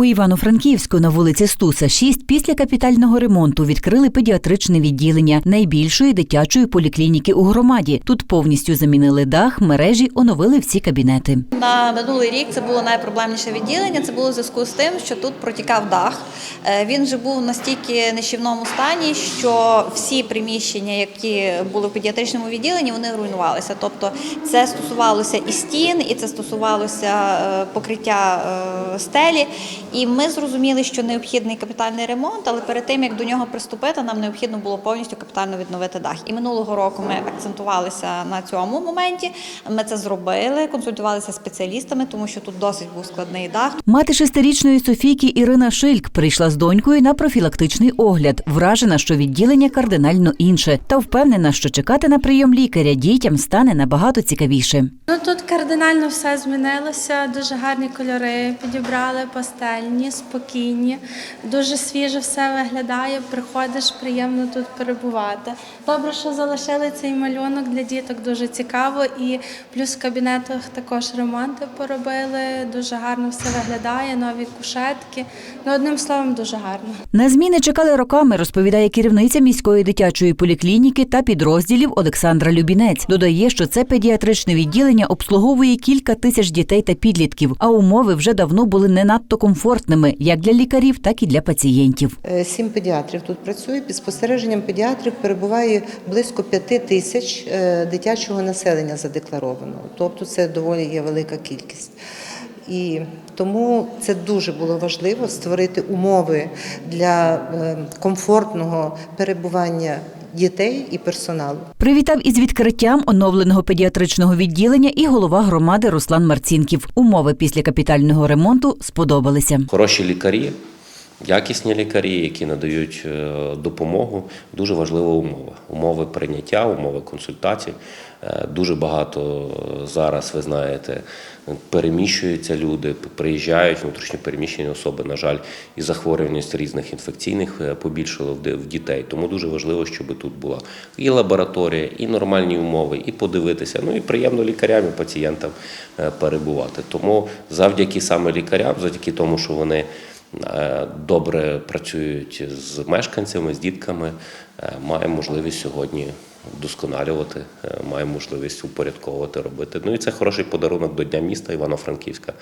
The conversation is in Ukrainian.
У Івано-Франківську на вулиці Стуса 6 після капітального ремонту відкрили педіатричне відділення найбільшої дитячої поліклініки у громаді. Тут повністю замінили дах, мережі, оновили всі кабінети. На минулий рік це було найпроблемніше відділення. Це було в зв'язку з тим, що тут протікав дах. Е, Він вже був настільки нищівному стані, що всі приміщення, які були в педіатричному відділенні, вони руйнувалися. Тобто це стосувалося і стін, і це стосувалося е, покриття е, стелі. І ми зрозуміли, що необхідний капітальний ремонт, але перед тим як до нього приступити, нам необхідно було повністю капітально відновити дах. І минулого року ми акцентувалися на цьому моменті. Ми це зробили, консультувалися з спеціалістами, тому що тут досить був складний дах. Мати шестирічної Софійки Ірина Шильк прийшла з донькою на профілактичний огляд, вражена, що відділення кардинально інше, та впевнена, що чекати на прийом лікаря дітям стане набагато цікавіше. Ну тут кардинально все змінилося. Дуже гарні кольори підібрали, пастельні, спокійні. Дуже свіже все виглядає. Приходиш, приємно тут перебувати. Добре, що залишили цей малюнок для діток. Дуже цікаво. І плюс в кабінетах також ремонти поробили. Дуже гарно все виглядає. Нові кушетки. Ну одним словом, дуже гарно. На зміни чекали роками, розповідає керівниця міської дитячої поліклініки та підрозділів Олександра Любінець. Додає, що це педіатричне відділення обслуговує кілька тисяч дітей та підлітків, а умови вже давно були не надто комфортними як для лікарів, так і для пацієнтів. Е, Сім педіатрів тут працює. Під спостереженням педіатрів перебуває близько п'яти тисяч е, дитячого населення задекларованого. Тобто це доволі є велика кількість. І тому це дуже було важливо створити умови для е, комфортного перебування дітей і персоналу. Привітав із відкриттям оновленого педіатричного відділення і голова громади Руслан Марцінків. Умови після капітального ремонту сподобалися. Хороші лікарі, якісні лікарі, які надають е, допомогу. Дуже важлива умова. Умови прийняття, умови консультацій. Е, Дуже багато е, зараз, ви знаєте, переміщуються люди, приїжджають внутрішньо переміщені особи. На жаль, і захворюваність різних інфекційних побільшало в дітей. Тому дуже важливо, щоб тут була і лабораторія, і нормальні умови, і подивитися. Ну і приємно лікарям і пацієнтам перебувати. Тому завдяки саме лікарям, завдяки тому, що вони добре працюють з мешканцями, з дітками, е, маємо можливість сьогодні вдосконалювати, е, маємо можливість упорядковувати, робити. Ну і це хороший подарунок до Дня міста Івано-Франківська